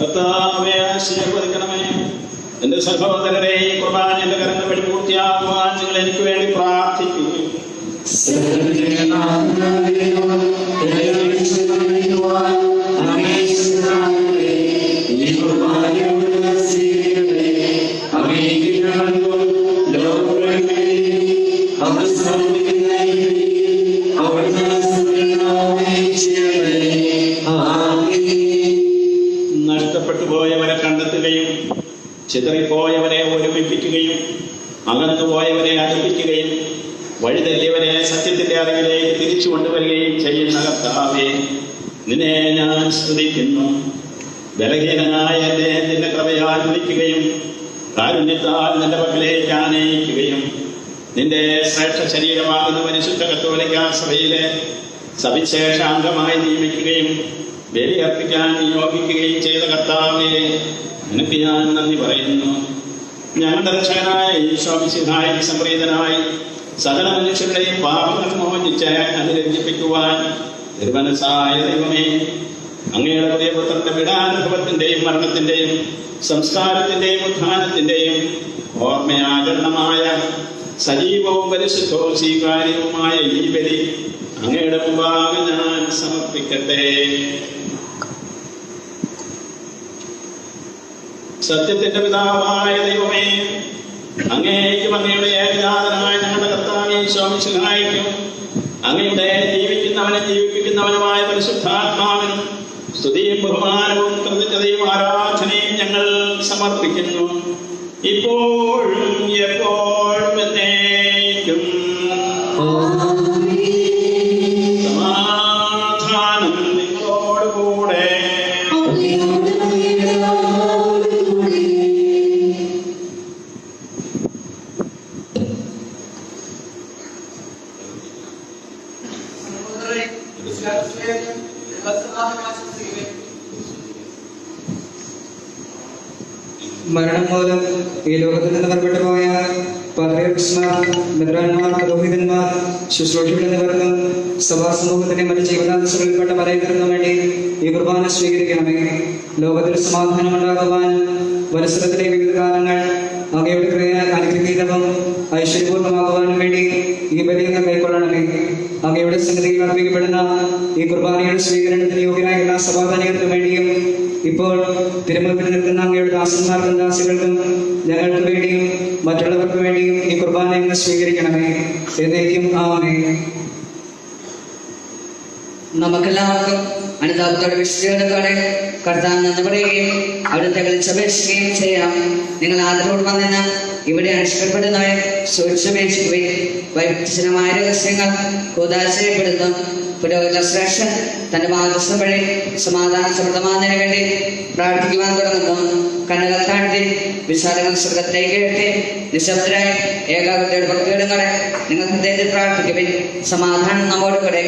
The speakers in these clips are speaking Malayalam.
കർത്താവെ ആശീർവദിക്കണമേ. എന്റെ സഹോദരരെ ഈ കുർബാന എന്റെ കരങ്ങൾ വഴി പൂർത്തിയാകുവാൻ നിങ്ങൾ എനിക്ക് വേണ്ടി പ്രാർത്ഥിക്കുന്നു. നിന്നെ ഞാൻ സ്തുതിക്കുന്നു. ബലഹീനനായ എന്നെ നിന്റെ കൃപയാൽ വിളിക്കുകയും കാരുണ്യത്താൽ നിന്റെ പക്കലേക്ക് ആനയിക്കുകയും നിന്റെ ശ്രേഷ്ഠ ശരീരമാകുന്ന പരിശുദ്ധ കത്തോലിക്ക സഭയിലെ സവിശേഷ അംഗമായി നിയമിക്കുകയും ബലിയർപ്പിക്കാൻ നിയോഗിക്കുകയും ചെയ്ത കർത്താവെ നിനക്ക് ഞാൻ നന്ദി പറയുന്നു. ഞങ്ങളുടെ രക്ഷകനായ ഈശോമിശിഹായി സംപ്രീതനായി സകല മനുഷ്യരുടെയും പാപങ്ങൾ മോചിച്ച് അനുരഞ്ജിപ്പിക്കുവാൻ തിരുമനസായ ദൈവമേ അങ്ങയുടെ പ്രിയപുത്രന്റെ വിടാനുഭവത്തിന്റെയും മരണത്തിന്റെയും സംസ്കാരത്തിന്റെയും ഉത്ഥാനത്തിന്റെയും ഓർമ്മയാചരണമായ സജീവവും പരിശുദ്ധവും സ്വീകാര്യവുമായ ഈ ബലി അങ്ങയുടെ മുമ്പാകെ ഞാൻ സമർപ്പിക്കട്ടെ. സത്യത്തിന്റെ പിതാവായ ദൈവമേ അങ്ങേക്കും അങ്ങയുടെ ഏകജാതനായ ഞങ്ങളുടെ കർത്താവെ സ്വാമിശിഹായിക്കും അങ്ങയുടെ ജീവിക്കുന്നവനെ ജീവിപ്പിക്കുന്നവനുമായ പരിശുദ്ധാത്മാവിനും സ്തുതിയും ബഹുമാനവും കൃതജ്ഞതയും ആരാധനയും ഞങ്ങൾ സമർപ്പിക്കുന്നു. ഇപ്പോഴും എപ്പോഴും എന്നേക്കും മരണം മൂലം ഈ ലോകത്തിൽ നിന്ന് പുറപ്പെട്ടു പോയ പാത്രിയർമാർ മിത്രന്മാർ പുരോഹിതന്മാർ ശുശ്രൂഷകൾ സഭാ സമൂഹത്തിന്റെ മറ്റ് ജീവനാംശങ്ങളിൽപ്പെട്ട പലയിടത്തിനും വേണ്ടി ഈ കുർബാന സ്വീകരിക്കണമേ. ലോകത്തിൽ സമാധാനം ഉണ്ടാകുവാൻ പരിസരത്തിലെ വിവിധ കാലങ്ങൾ അങ്ങയുടെ ക്രിയ അനുഗ്രഹീതവും ഐശ്വര്യപൂർണമാകുവാനും വേണ്ടി ഈ വലിയ കൈക്കൊള്ളണമേ. അങ്ങയുടെ സന്നിധിയിൽ അർപ്പിക്കപ്പെടുന്ന ഈ കുർബാനയുടെ സ്വീകരണത്തിന് യോഗ്യനായ എല്ലാ സഭാധാനികൾക്കും വേണ്ടിയും ഇപ്പോൾ തിരുമുമ്പിൽ നിൽക്കുന്ന അങ്ങയുടെ ദാസന്മാർക്കും ദാസികൾക്കും ഞങ്ങൾക്ക് വേണ്ടിയും മറ്റുള്ളവർക്ക് വേണ്ടിയും ഈ കുർബാന അങ്ങ് സ്വീകരിക്കണമേ. എന്നേക്കും ആവണേ നമുക്കെല്ലാവർക്കും അനുതാപത്തോടെ വിശുദ്ധിയോടെ കർത്താൻ നന്ദി പറയുകയും അവിടുത്തെ വിളിച്ചപേക്ഷിക്കുകയും ചെയ്യാം. നിങ്ങൾ ആദരവോട് വന്നെന്ന് ഇവിടെ അനുഷ്ഠപ്പെടുന്നവരെ സൂക്ഷിച്ചപേക്ഷിക്കുകയും വൈവിധ്യമായ രഹസ്യങ്ങൾ കൂതാശയപ്പെടുന്നു. പുരോഹിത ശ്രേഷ്ഠൻ തന്റെ മാതൃസ്ഥ വഴി സമാധാന സമൃദ്ധമാകുന്നതിന് വേണ്ടി പ്രാർത്ഥിക്കുവാൻ തുടങ്ങുന്നു. കണ്ണുകൾ വിശാലങ്ങൾ സ്വർഗത്തിലേക്ക് കേട്ടി നിശബ്ദരായി ഏകാഗ്രതയുടെ ഭക്തിയിടങ്ങളെ നിങ്ങൾ ഹൃദയത്തിൽ പ്രാർത്ഥിക്കുവിൻ. സമാധാനം നമ്മോട് കൂടെ.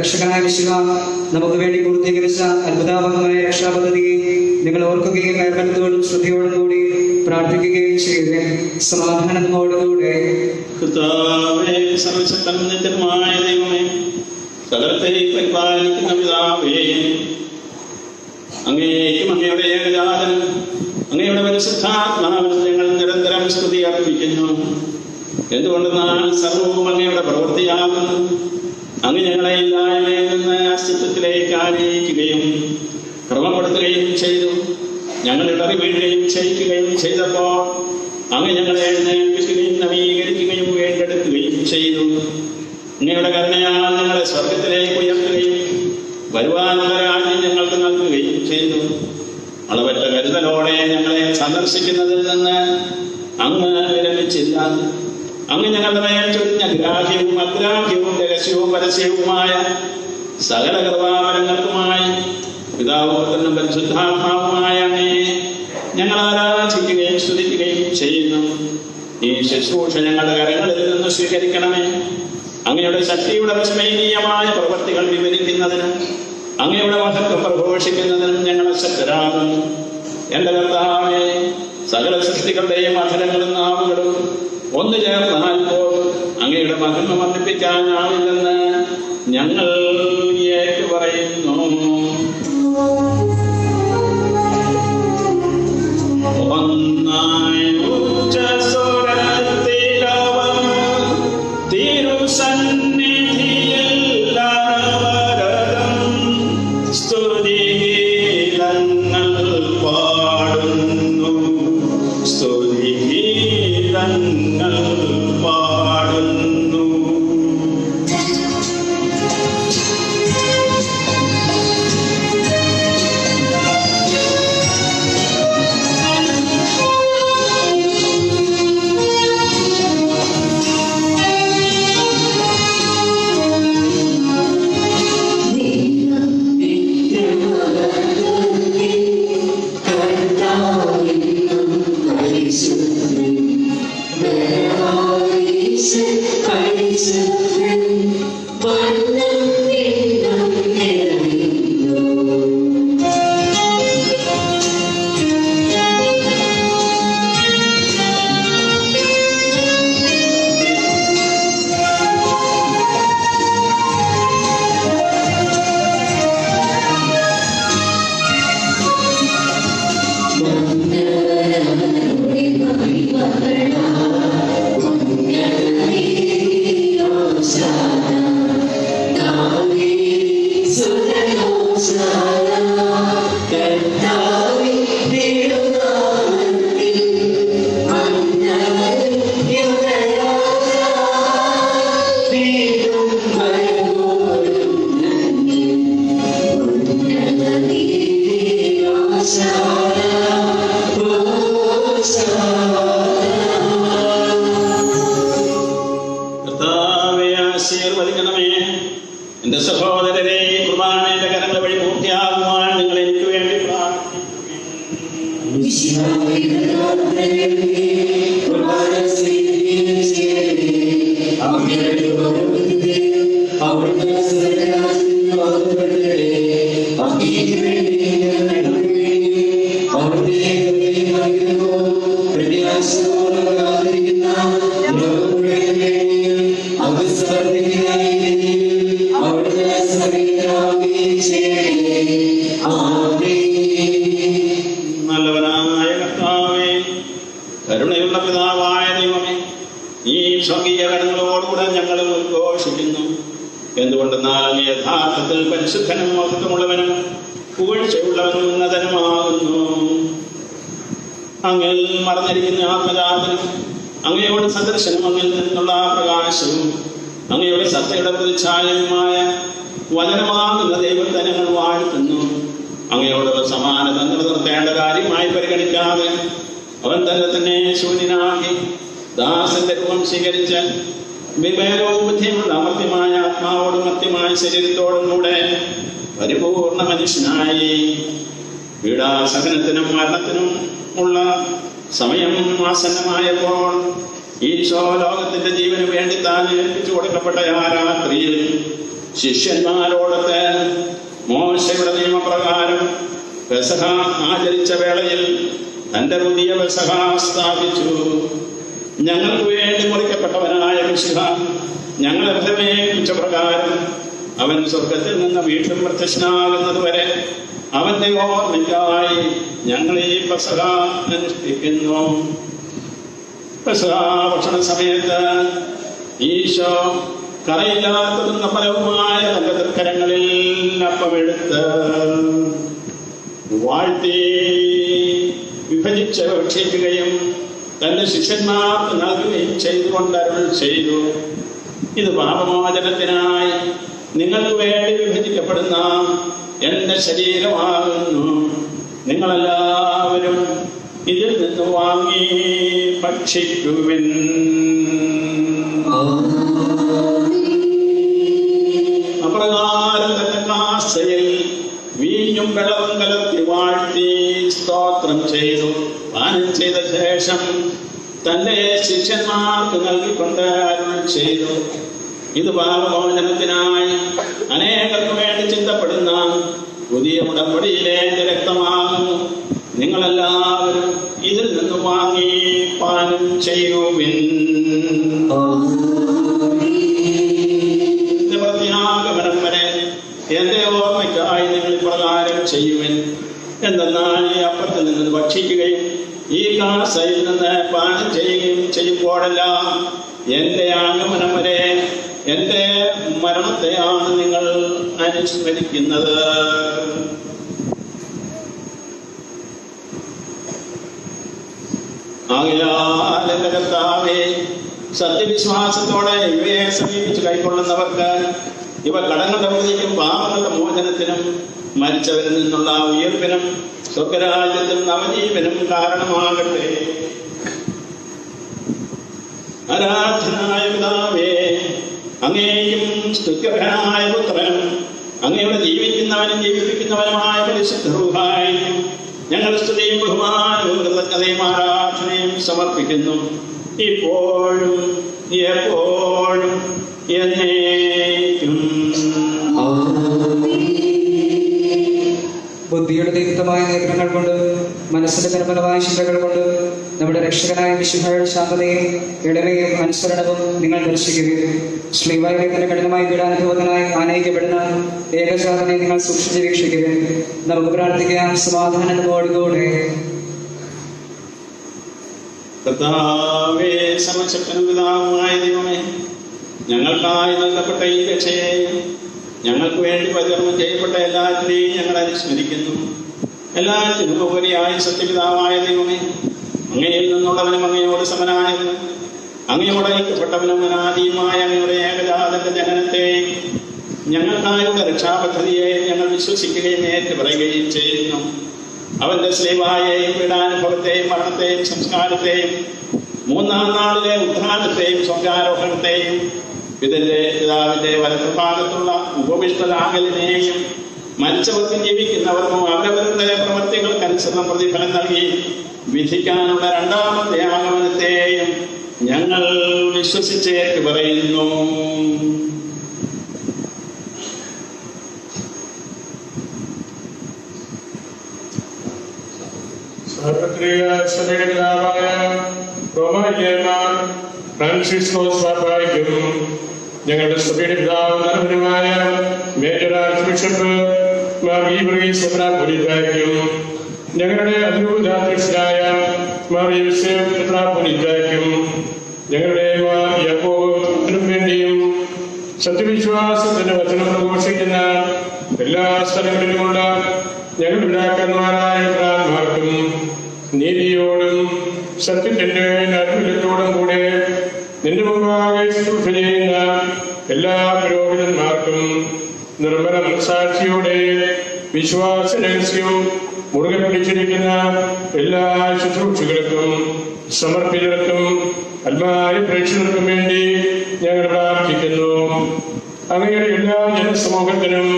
രക്ഷകനായ വിശുക നമുക്ക് വേണ്ടി പൂർത്തീകരിച്ച അത്ഭുതാപകമായ രക്ഷാപദ്ധതിയെ നിങ്ങൾ ഓർക്കുകയും കൈബന്ധത്തോടും ശ്രദ്ധയോടും കൂടി പ്രാർത്ഥിക്കുകയും ചെയ്ത് സമാധാനത്തോടുകൂടെ. നിത്യമായ ദൈവമേ സകലത്തെ പരിപാലിക്കുന്ന പിതാവേ അങ്ങേക്കും അങ്ങയുടെ ഏകജാതനും അങ്ങയുടെ പരിശുദ്ധാത്മാവിനും ഞങ്ങൾ നിരന്തരം സ്തുതി അർപ്പിക്കുന്നു. എന്തുകൊണ്ടെന്നാൽ സർവവും അങ്ങയുടെ പ്രവൃത്തിയാകുന്നു. അങ്ങ് ഞങ്ങളെ ഇല്ലായ്മയിൽ നിന്ന് അസ്തിത്വത്തിലേക്ക് ആനയിക്കുകയും ക്രമപ്പെടുത്തുകയും ചെയ്തു. ഞങ്ങൾ ഇടറി വീഴുകയും ക്ഷയിക്കുകയും ചെയ്തപ്പോൾ അങ്ങ് ഞങ്ങളെ എഴുന്നേൽപ്പിക്കുകയും നവീകരിക്കുകയും വീണ്ടെടുക്കുകയും ചെയ്തു. അങ്ങയുടെ കരുണയാൽ ഞങ്ങളെ സ്വർഗത്തിലേക്ക് ഉയർത്തുകയും വരുവാനുള്ള രാജ്യം ഞങ്ങൾക്ക് നൽകുകയും ചെയ്തു. അളവറ്റ കരുതലോടെ ഞങ്ങളെ സന്ദർശിക്കുന്നതിൽ നിന്ന് അങ്ങ് വിരമിച്ചില്ല. അങ്ങ് ഞങ്ങളുടെ മേൽ ചൊരിഞ്ഞ ഗ്രാഹ്യവും അഗ്രാഹ്യവും രഹസ്യവും പരസ്യവുമായ സകല കൃപാവരങ്ങൾക്കുമായി പിതാവും പരിശുദ്ധാത്മാവുമായ ഞങ്ങൾ ആരാധിക്കുകയും സ്തുതിക്കുകയും ചെയ്യുന്നു. ഈ ശുശ്രൂഷ ഞങ്ങളുടെ കരങ്ങളിൽ നിന്ന് സ്വീകരിക്കണമേ. അങ്ങയുടെ ശക്തിയുടെ വിസ്മയനീയമായ പ്രവൃത്തികൾ വിവരിക്കുന്നതിനും അങ്ങയുടെ മഹത്വം പ്രഘോഷിക്കുന്നതിനും ഞങ്ങൾ ശക്തരാകുന്നു എന്റെ കർത്താവെ സകല സൃഷ്ടികളുടെയും അധരങ്ങളും നാവുകളും ഒന്ന് ചേർന്നാൽ പോൽ അങ്ങയുടെ മഹിമ വർദ്ധിപ്പിക്കാനാവില്ലെന്ന് ഞങ്ങൾ ഏറ്റു പറയുന്നു. നല്ലവനായ കർത്താവേ കരുണയുള്ള പിതാവായ ദൈവമേ ഈ സ്വർഗീയ കരങ്ങളോടുകൂടെ ഞങ്ങൾ ഉദ്ഘോഷിക്കുന്നു. എന്തുകൊണ്ടെന്നാൽ യഥാർത്ഥത്തിൽ പരിശുദ്ധനും മഹത്വമുള്ളവനും പുകഴ്ചയുള്ളവനും ഉന്നതനുമാകുന്നു? അങ്ങിൽ മറന്നിരിക്കുന്ന ആത്മജാതനും അങ്ങയോട് സന്ദർശനം അങ്ങിൽ നിന്നുള്ള പ്രകാശവും അങ്ങയുടെ സത്യയുടെ പ്രതിച്ഛായമായ വചനമാകുന്ന ദൈവത്തെ ഞങ്ങൾ വാഴ്ത്തുന്നു. അങ്ങയോടുള്ള സമാനത നിർത്തേണ്ട കാര്യമായി പരിഗണിക്കാതെ അവൻ തന്നെ തന്നെ ശൂന്യനാക്കി ദാസന്റെ രൂപം സ്വീകരിച്ച് വിവേകവും ബുദ്ധിയുമുള്ള അമർത്യമായ ആത്മാവോടും മത്യമായ ശരീരത്തോടും കൂടെ പരിപൂർണ മനുഷ്യനായി. പീഡാസഹനത്തിനും മരണത്തിനും ഉള്ള സമയം ആസന്നമായപ്പോൾ ഈശോ ലോകത്തിന്റെ ജീവന് വേണ്ടി താൻ ഏൽപ്പിച്ചു കൊടുക്കപ്പെട്ട ആ രാത്രിയിൽ ശിഷ്യന്മാരോടൊത്ത് മോശയുടെ നിയമപ്രകാരം പെസഹ ആചരിച്ച വേളയിൽ തന്റെ പുതിയ പെസഹ സ്ഥാപിച്ചു. ഞങ്ങൾക്ക് വേണ്ടി മുറിക്കപ്പെട്ടവനായ വിശുഹ ഞങ്ങളെ പ്രഥമേൽപ്പിച്ച പ്രകാരം അവൻ സ്വർഗത്തിൽ നിന്ന് വീണ്ടും പ്രത്യക്ഷനാകുന്നത് വരെ അവന്റെ ഓർമ്മയ്ക്കായി ഞങ്ങൾ ഈ പെസഹ അനുഷ്ഠിക്കുന്നു. ഭക്ഷണ സമയത്ത് ഈശോ കറയില്ലാത്തതും നമ്പരവുമായ തന്റെ അപ്പമെടുത്ത് വാഴ്ത്തി വിഭജിച്ച് ഭക്ഷിക്കുകയും തന്റെ ശിഷ്യന്മാർക്ക് നൽകുകയും ചെയ്തുകൊണ്ട് അരുൾ ചെയ്തു. ഇത് പാപമോചനത്തിനായി നിങ്ങൾക്ക് വേണ്ടി വിഭജിക്കപ്പെടുന്ന എന്റെ ശരീരമാകുന്നു. നിങ്ങളെല്ലാവരും ഇതിൽ നിന്ന് വാങ്ങി ഭക്ഷിക്കുവിൻ. അപ്രകാരം വീഞ്ഞും വെള്ളവും കലർത്തി വാഴ്ത്തി സ്തോത്രം ചെയ്തു. പാനം ചെയ്ത ശേഷം തന്റെ ശിഷ്യന്മാർക്ക് നൽകിക്കൊണ്ട് അരുൾ ചെയ്തു. ഇത് പാപമോചനത്തിനായി വേണ്ടി ചിന്തപ്പെടുന്ന പുതിയ ഉടമ്പടിയിലെ രക്തമാകുന്നു. നിങ്ങളെല്ലാവരും ഇതിൽ നിന്ന് വാങ്ങി പാനം ചെയ്യുവിൻ. എന്റെ പ്രത്യാഗമനം വരെ എന്റെ ഓർമ്മയ്ക്കായി നിങ്ങൾ പ്രകാരം ചെയ്യുവിൻ. എന്തെന്നാൽ ഈ അപ്പത്തിൽ നിന്ന് ഭക്ഷിക്കുകയും ഈ കാസയിൽ നിന്ന് പാനം ചെയ്യുകയും ചെയ്യുമ്പോഴെല്ലാം എന്റെ ആഗമനം വരെ എന്റെ മരണത്തെയാണ് നിങ്ങൾ അനുസ്മരിക്കുന്നത്. ആകയാൽ സത്യവിശ്വാസത്തോടെ ഇവയെ സമീപിച്ച് കൈക്കൊള്ളുന്നവർക്ക് ഇവ കടങ്ങളുടെ പ്രതിക്കും പാപങ്ങളുടെ മോചനത്തിനും മരിച്ചവരിൽ നിന്നുള്ള ഉയർപ്പിനും സ്വർഗരാജ്യത്തിനും നവജീവനും കാരണമാകട്ടെ. ആരാധനായ അങ്ങേയും സ്തുത്യഭനായ പുത്രൻ അങ്ങയുടെ ജീവിക്കുന്നവനും ജീവിപ്പിക്കുന്നവനുമായ പരിശുദ്ധ ഞങ്ങൾ സ്തുതിയും ബഹുമാനവും ആരാധനയും സമർപ്പിക്കുന്നു. ഇപ്പോഴും എപ്പോഴും എന്നേക്കും. ബുദ്ധിയുടെ ദീപ്തമായ നേത്രങ്ങൾ കൊണ്ട് മനസ്സിന്റെ നിർമ്മലമായ ചിന്തകൾ കൊണ്ട് നമ്മുടെ രക്ഷകനായ വിശുദ്ധ ശാന്തതയും ഇടവയും അനുസരണവും നിങ്ങൾ ദർശിക്കുകയും ശ്രീവായിലെ കഠിനമായി പീഡാനുഭവത്തിനായി ആനയിക്കപ്പെടുന്ന ഏകജാതനെ നിങ്ങൾ സൂക്ഷിച്ച് വീക്ഷിക്കുകയും നമുക്ക് പ്രാർത്ഥിക്കാം. സമാധാനത്തോടുകൂടെ കർത്താവേ ഞങ്ങൾക്കായി നൽകപ്പെട്ട ഈ രക്ഷയെ ഞങ്ങൾക്ക് വേണ്ടി പരികർമ്മം ചെയ്യപ്പെട്ട എല്ലാത്തിനെയും ഞങ്ങൾ അനുസ്മരിക്കുന്നു. എല്ലാത്തിനും ഉപരിയായ സത്യപിതാവായ ദൈവമേ അങ്ങയിൽ നിന്നുള്ളവനും അങ്ങയോട് സമനായവനും അങ്ങയോട് ഐക്യപ്പെട്ടവനും അനാദിയുമായ അങ്ങയുടെ ഏകജാതന്റെ ജനനത്തെ ഞങ്ങൾക്കായുള്ള രക്ഷാപദ്ധതിയെ ഞങ്ങൾ വിശ്വസിക്കുകയും പറയുകയും ചെയ്യുന്നു. അവന്റെ സ്ലീവായെയും പീഡാനുഭവത്തെയും മരണത്തെയും സംസ്കാരത്തെയും മൂന്നാം നാളിലെ ഉദ്ധാനത്തെയും സ്വർഗാരോഹണത്തെയും ഇതിന്റെ പിതാവിന്റെ വലത്തുഭാഗത്തുള്ള ഉപവിഷ്ടരാകലിനെയും മരിച്ചവർക്കും ജീവിക്കുന്നവർക്കും അവരവരുടെ പ്രവൃത്തികൾക്കനുസരണം പ്രതിഫലം നൽകി വിധിക്കാനുള്ള രണ്ടാമത്തെ ആഗമനത്തെയും ഞങ്ങൾ വിശ്വസിച്ചേക്ക് പറയുന്നു. ഞങ്ങളുടെ സഭയുടെ പിതാവ് നരവനുമായ മേജർ ആർച്ച് ബിഷപ്പ് ഈബ്രീസ് മെത്രാപ്പൊലീത്തായ്ക്കും ഞങ്ങളുടെ അതിരൂപതാധ്യക്ഷനായ മാർ യൂസഫ് മെത്രാപ്പൊലീത്തായ്ക്കും ഞങ്ങളുടെ മാർ യാക്കോബിനും വേണ്ടിയും സത്യവിശ്വാസത്തിന്റെ വചനം പ്രഘോഷിക്കുന്ന എല്ലാ സ്ഥലങ്ങളിലുമുള്ള ഞങ്ങൾ പിതാക്കന്മാരായ പ്രാന്മാർക്കും നീതിയോടും സത്യത്തിന്റെ നടുവിലത്തോടും കൂടെ നിന്റെ മുമ്പാകെ ചെയ്യുന്ന എല്ലാ പുരോഹിതന്മാർക്കും നിർമ്മല സാക്ഷിയോടെ വിശ്വാസ രഹസ്യം മുറുകെ പിടിച്ചിരിക്കുന്ന എല്ലാ ശുശ്രൂഷകൾക്കും സമർപ്പിതർക്കും അൽമായ പ്രേക്ഷകർക്കും വേണ്ടി ഞങ്ങൾ പ്രാർത്ഥിക്കുന്നു. അങ്ങയുടെ എല്ലാ ജനസമൂഹത്തിനും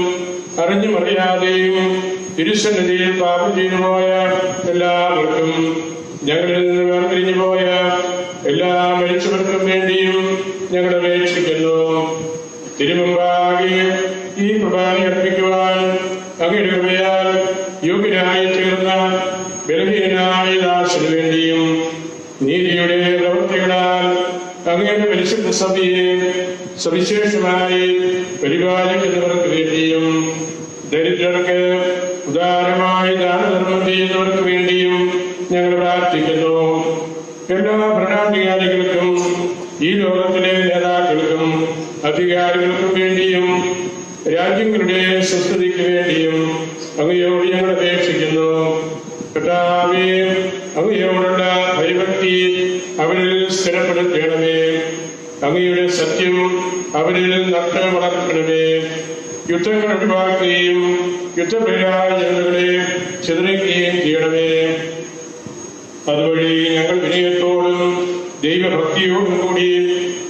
അറിഞ്ഞും അറിയാതെയും തിരുസന്നിധിയിൽ പാപം ചെയ്തു പോയ എല്ലാവർക്കും ഞങ്ങളിൽ നിന്ന് വേർപിരിഞ്ഞു പോയ എല്ലാ മരിച്ചവർക്കും വേണ്ടിയും ഞങ്ങൾ അപേക്ഷിക്കുന്നു. തിരുമുമ്പാകെ അങ്ങയുടെ കൃപയാൽ യോഗ്യനായി തീർന്ന ബലഹീനായ ദാസിനു വേണ്ടിയും നീതിയുടെ പ്രവൃത്തികളാൽ അങ്ങയുടെ പരിശുദ്ധ സഭയെ സവിശേഷമായി പരിപാലിക്കുന്നവർക്ക് വേണ്ടിയും ദരിദ്രർക്ക് ഉദാരമായി ദാനധർമ്മം ചെയ്യുന്നവർക്ക് വേണ്ടിയും ഞങ്ങൾ പ്രാർത്ഥിക്കുന്നു. എല്ലാ ഭരണാധികാരികൾക്കും ഈ ലോകത്തിലെ നേതാക്കൾക്കും അധികാരികൾക്കും രാജ്യങ്ങളുടെ സ്വസ്ഥതയ്ക്ക് വേണ്ടിയും അങ്ങയോട് ഞങ്ങൾ അപേക്ഷിക്കുന്നു. കർത്താവേ അങ്ങയോടുള്ള ഭയഭക്തി അവരിൽ സ്ഥിരപ്പെടുത്തണമേ. അങ്ങയുടെ സത്യം അവരിൽ നട്ട വളർത്തണമേ. യുദ്ധങ്ങൾ ഒഴിവാക്കുകയും യുദ്ധപ്രരായ ജനതകളെ ചിതറിക്കുകയും ചെയ്യണമേ. അതുവഴി ഞങ്ങൾ വിനയത്തോടും ദൈവഭക്തിയോടും കൂടി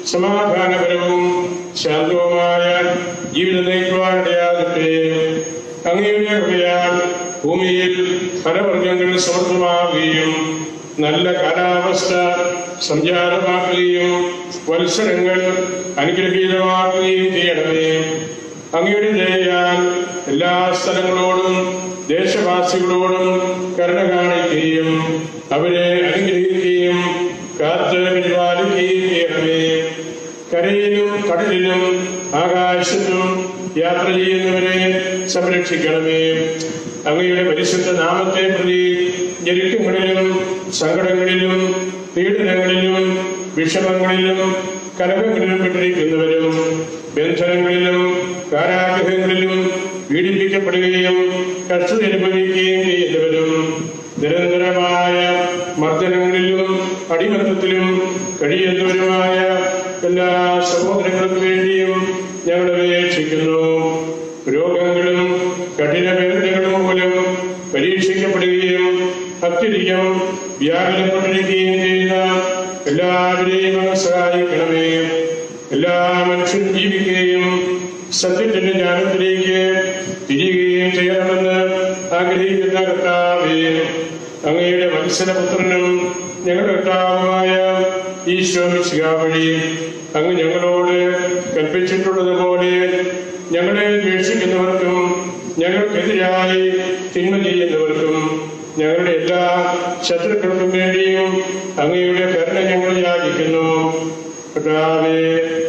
സമാധാനപരവും ഫലവർഗങ്ങൾ സമൃദ്ധമാവുകയും നല്ല കാലാവസ്ഥ സംജാതമാക്കുകയും വത്സരങ്ങൾ അനുഗ്രഹീതമാക്കുകയും ചെയ്യണമേ. അങ്ങയുടെ ദയയാൽ എല്ലാ സ്ഥലങ്ങളോടും ദേശവാസികളോടും കരുണ കാണിക്കുകയും അവരെ അനുഗ്രഹിക്കുകയും കാത്ത് പരിപാലിക്കുകയും ചെയ്യണമേ. കരയിലും കടലിലും ആകാശത്തും യാത്ര ചെയ്യുന്നവരെ സംരക്ഷിക്കണമേ. അങ്ങയുടെ പരിശുദ്ധ നാമത്തെ പ്രതി ഞെരുക്കങ്ങളിലും സങ്കടങ്ങളിലും പീഡനങ്ങളിലും വിഷമങ്ങളിലും കലഹങ്ങളിലും പെട്ടിരിക്കുന്നവരും ബന്ധനങ്ങളിലും കാരാഗ്രഹങ്ങളിലും പീഡിപ്പിക്കപ്പെടുകയും കഷ്ടത അനുഭവിക്കുകയും ചെയ്യുന്നവരും നിരന്തരമായ മർദ്ദനങ്ങളിലും അടിമത്തത്തിലും കഴിയുന്നവരുമായ എല്ലാ സഹോദരങ്ങൾക്ക് വേണ്ടിയും സത്യത്തിന്റെ ജ്ഞാനത്തിലേക്ക് തിരിയുകയും ചെയ്യണമെന്ന് ആഗ്രഹിക്കുന്ന കർത്താവേ അങ്ങയുടെ മത്സരപുത്രനും ഞങ്ങളുടെ കർത്താവുമായ ഈശോ വഴി അങ്ങ് ഞങ്ങളോട് കൽപ്പിച്ചിട്ടുള്ളതുപോലെ ഞങ്ങളെ ദേഷിക്കുന്നവർക്കും ഞങ്ങൾക്കെതിരായി തിന്മ ചെയ്യുന്നവർക്കും ഞങ്ങളുടെ എല്ലാ ശത്രുക്കൾക്കും വേണ്ടിയും അങ്ങയുടെ കരുണ ഞങ്ങൾ യാചിക്കുന്നു കർത്താവേ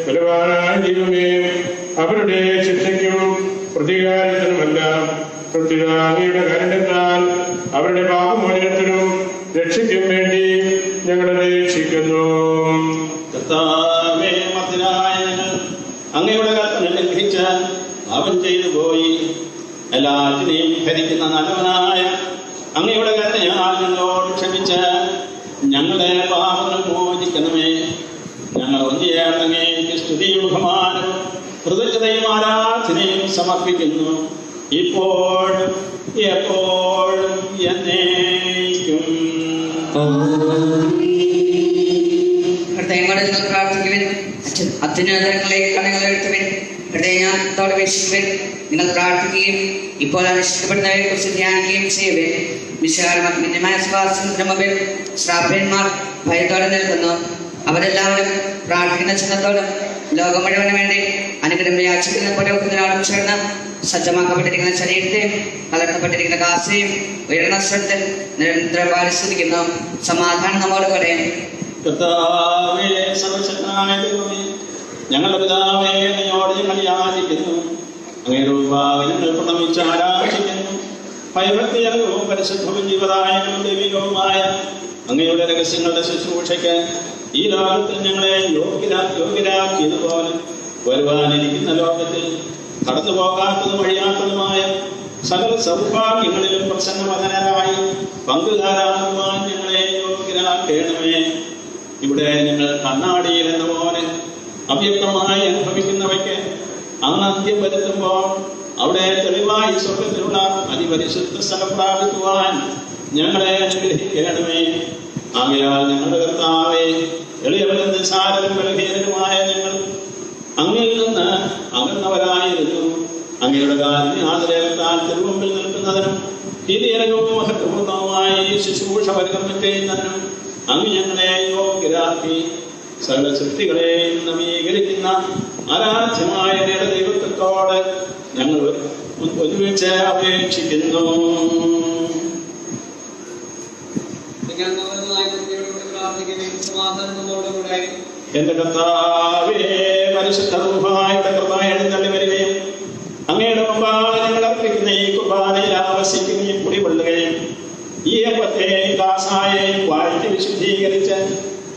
ബലവാനായ ദൈവമേ അവരുടെ ശിക്ഷയ്ക്കും പ്രതികാരത്തിനുമല്ല പ്രത്യേക അങ്ങയുടെ കരുണത്താൽ അവരുടെ പാപമോചനത്തിനും രക്ഷയ്ക്കും വേണ്ടി ഞങ്ങൾ അപേക്ഷിക്കുന്നു കർത്താവേ മർദ്ദനായ ഞങ്ങൾ അങ്ങയുടെ കൽപ്പന ലംഘിച്ച് അവൻ ചെയ്തു പോയി എല്ലാറ്റിനെയും ഭരിക്കുന്ന നല്ലവനായ അങ്ങയുടെ കരുണയാൽ ഞങ്ങളോട് ക്ഷമിച്ച് ഞങ്ങളുടെ പാപങ്ങൾ മോചിക്കണമേ ഞങ്ങൾ ഒന്നിയേണ്ടങ്ങേക്ക് സ്തുതിയും കൃതജ്ഞതയും ആരാധനയും സമർപ്പിക്കുന്നു. ഇപ്പോഴും എപ്പോഴും എന്നേക്കും. ഇപ്പോൾ അനുഷ്ഠിക്കപ്പെടുന്നവരെ നിൽക്കുന്നു. അവരെല്ലാവരും പ്രാർത്ഥിക്കുന്ന ചിഹ്നത്തോടും ലോകം മുഴുവൻ വേണ്ടി അനുഗ്രഹം യാചിക്കുന്ന പുരോഗതിനോടും ചേർന്ന് സജ്ജമാക്കപ്പെട്ടിരിക്കുന്ന ശരീരത്തെയും വളർത്തപ്പെട്ടിരിക്കുന്ന കാസയും ഉയർന്ന ശ്രദ്ധ നിരന്തരം പാരിസ്ഥിതിക്കുന്നു സമാധാനം നമ്മോട് കൂടെ. ഞങ്ങളുടെ പിതാവേ എന്നോട് ഞങ്ങൾ യാചിക്കുന്നു അങ്ങയുടെ ഞങ്ങൾ പ്രണമിച്ച് ആരാധിക്കുന്നു. ഭയഭക്തിയകവും പരിശുദ്ധവും ജീവദായകവും ദൈവികവുമായ അങ്ങയുടെ രഹസ്യങ്ങളുടെ ശുശ്രൂഷയ്ക്ക് ഈ ലോകത്തിൽ ഞങ്ങളെ യോഗ്യരാ യോഗ്യരാക്കിയതുപോലെ വരുവാനിരിക്കുന്ന ലോകത്തിൽ കടന്നു പോകാത്തതും വഴിയാത്തതുമായ സകല സൗഭാഗ്യങ്ങളിലും പ്രസന്നവദനരായി പങ്കുകാരാകുവാൻ ഞങ്ങളെ യോഗ്യരാക്കേണമേ ഇവിടെ ഞങ്ങൾ കണ്ണാടിയിൽ എന്ന പോലെ അവ്യക്തമായി അനുഭവിക്കുന്നവയ്ക്ക് അന്ന് അന്ത്യം വരുത്തുമ്പോൾ അവിടെ തെളിവായി സ്വർഗത്തിലുള്ള അതിപരിശുദ്ധ സ്ഥലം പ്രാപിക്കുവാൻ ഞങ്ങളെ അനുഗ്രഹിക്കണമേ. ആകയാൽ ഞങ്ങളുടെ കർത്താവെ എളിയവരും നിസ്സാരരും ബലഹീനരുമായ ഞങ്ങൾ അങ്ങിൽ നിന്ന് അകന്നവരായിരുന്നു. അങ്ങയുടെ കാലിന് ആദരവത്താൽ തിരുവമ്പിൽ നിൽക്കുന്നതിനും ഹിതീരകവും മഹത്വപൂർണവുമായ ഈ ശുശ്രൂഷ പരികർമ്മം ചെയ്യുന്നതിനും അങ്ങ് ഞങ്ങളെ യോഗ്യരാക്കി സകല സൃഷ്ടികളെയും നവീകരിക്കുന്ന ആരാധ്യമായ ദൈവത്വത്തോട് ഞങ്ങൾ ഒരുമിച്ച് അപേക്ഷിക്കുന്നു. എന്റെ കർത്താവേ പരിശുദ്ധ റൂഹായുടെ കൃപ വരികയും അങ്ങയുടെ ഞങ്ങൾ അർപ്പിക്കുന്ന ഈ കുർബാനയിൽ ആവശിക്കുകയും കുടികൊള്ളുകയും ഈ അപ്പത്തെയും കാസായെയും വാഴ്ത്തി വിശുദ്ധീകരിച്ച്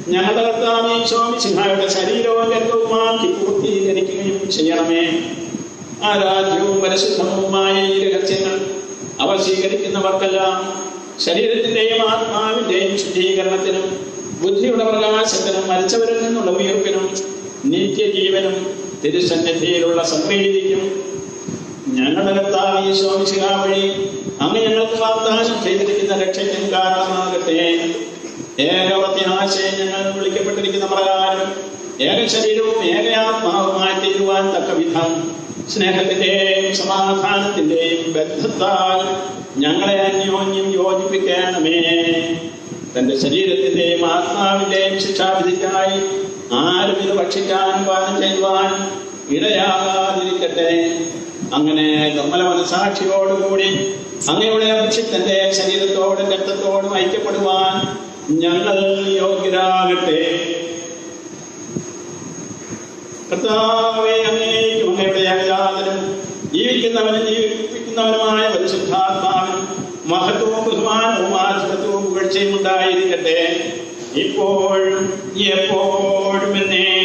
ഞങ്ങളുടെ കർത്താവ് ശോമിസിംഹയുടെ ശരീരവും രക്തവുമാക്കി പൂർത്തീകരിക്കുകയും ചെയ്യണമേ. ആരാധ്യവും പരിശുദ്ധവുമായ ഈ രഹസ്യങ്ങൾ അവർ സ്വീകരിക്കുന്നവർക്കെല്ലാം ശരീരത്തിന്റെയും ആത്മാവിന്റെയും ശുദ്ധീകരണത്തിനും ബുദ്ധിയുടെ പ്രകാശത്തിനും മരിച്ചവരിൽ നിന്നുള്ള ഉയർപ്പിനും നിത്യജീവനും തിരുസന്നിധിയിലുള്ള സംവേദിക്കും ഞങ്ങളുടെ കർത്താവ് ഈ സ്വാമിശിക വഴി അങ്ങ് ഞങ്ങൾക്ക് വാഗ്ദാനം ചെയ്തിരിക്കുന്ന രക്ഷയ്ക്കും കാരണമാകട്ടെ. ഏകവൃത്തിയാശയം ഞങ്ങൾ വിളിക്കപ്പെട്ടിരിക്കുന്ന പ്രകാരം ഏക ശരീരവും ഏകയാത്മാവുമായി തീരുവാൻ തക്ക വിധം. സ്നേഹത്തിന്റെയും സമാധാനത്തിന്റെയും ബന്ധത്താൽ ഞങ്ങളെ അന്യോന്യം യോജിപ്പിക്കണമേ. തന്റെ ശരീരത്തിന്റെയും ആത്മാവിന്റെയും ശിക്ഷാവിധിക്കായി ആരും ഇത് ഭക്ഷിക്കാനും പാനം ചെയ്യുവാൻ ഇടയാകാതിരിക്കട്ടെ. അങ്ങനെ നിർമ്മല മനസാക്ഷിയോടുകൂടി അങ്ങയുടെ അഭിഷിക്തന്റെ ശരീരത്തോടും രക്തത്തോടും ഐക്യപ്പെടുവാൻ ഞങ്ങൾ യോഗ്യരാകട്ടെ. കർത്താവെ അങ്ങേക്കും അങ്ങയുടെ ജീവിക്കുന്നവനും ജീവിപ്പിക്കുന്നവനുമായ പരിശുദ്ധാത്മാവിനും മഹത്വവും ബഹുമാനവും ആശ്രത്വവും പുകഴ്ചയും ഉണ്ടായിരിക്കട്ടെ. ഇപ്പോഴും എപ്പോഴും എന്നേ